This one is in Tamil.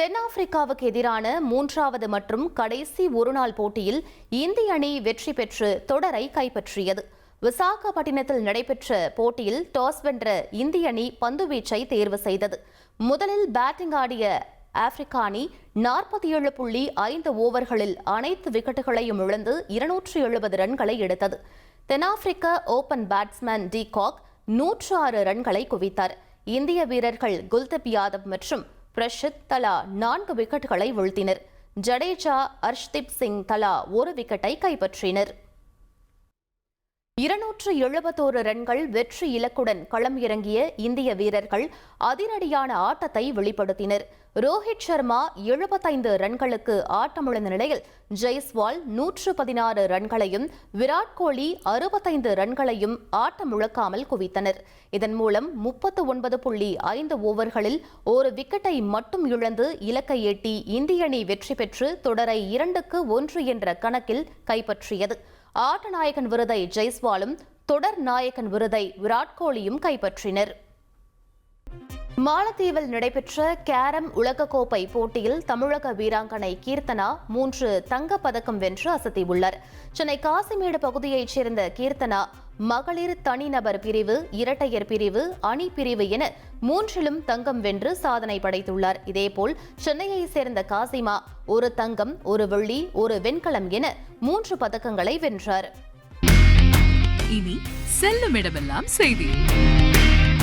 தென்னாப்பிரிக்காவுக்கு எதிரான மூன்றாவது மற்றும் கடைசி ஒருநாள் போட்டியில் இந்திய அணி வெற்றி பெற்று தொடரை கைப்பற்றியது. விசாகப்பட்டினத்தில் நடைபெற்ற போட்டியில் டாஸ் வென்ற இந்திய அணி பந்துவீச்சை தேர்வு செய்தது. முதலில் பேட்டிங் ஆடிய ஆப்பிரிக்கா அணி நாற்பத்தி ஏழு புள்ளி ஐந்து ஓவர்களில் அனைத்து விக்கெட்டுகளையும் இழந்து இருநூற்று எழுபது ரன்களை எடுத்தது. தென்னாப்பிரிக்க ஓபன் பேட்ஸ்மேன் டி காக் நூற்று ஆறு ரன்களை குவித்தார். இந்திய வீரர்கள் குல்தீப் யாதவ் மற்றும் பிரஷித் தலா நான்கு விக்கெட்டுகளை வீழ்த்தினர். ஜடேஜா அர்ஷ்தீப் சிங் தலா ஒரு விக்கெட்டை கைப்பற்றினர். இருநூற்று எழுபத்தோரு ரன்கள் வெற்றி இலக்குடன் களம் இறங்கிய இந்திய வீரர்கள் அதிரடியான ஆட்டத்தை வெளிப்படுத்தினர். ரோஹித் சர்மா எழுபத்தைந்து ரன்களுக்கு ஆட்டமிழந்த நிலையில் ஜெய்ஸ்வால் நூற்று பதினாறு ரன்களையும் விராட் கோலி அறுபத்தைந்து ரன்களையும் ஆட்டமிழக்காமல் குவித்தனர். இதன் மூலம் முப்பத்து ஒன்பது புள்ளி ஐந்து ஓவர்களில் ஒரு விக்கெட்டை மட்டும் இழந்து இலக்கை எட்டி இந்திய அணி வெற்றி பெற்று தொடரை இரண்டுக்கு ஒன்று என்ற கணக்கில் கைப்பற்றியது. ஆட்டநாயகன் விருதை ஜெய்ஸ்வாலும் தொடர் நாயகன் விருதை விராட் கோலியும் கைப்பற்றினர். மாலத்தீவில் நடைபெற்ற கேரம் உலகக்கோப்பை போட்டியில் தமிழக வீராங்கனை கீர்த்தனா மூன்று தங்கப் பதக்கம் வென்று அசத்தியுள்ளார். சென்னை காசிமேடு பகுதியைச் சேர்ந்த கீர்த்தனா மகளிர் தனிநபர் பிரிவு இரட்டையர் பிரிவு அணி பிரிவு என மூன்றிலும் தங்கம் வென்று சாதனை படைத்துள்ளார். இதேபோல் சென்னையைச் சேர்ந்த காசிமா ஒரு தங்கம் ஒரு வெள்ளி ஒரு வெண்கலம் என மூன்று பதக்கங்களை வென்றார். இனி செல்லும் இடமெல்லாம் செய்தி.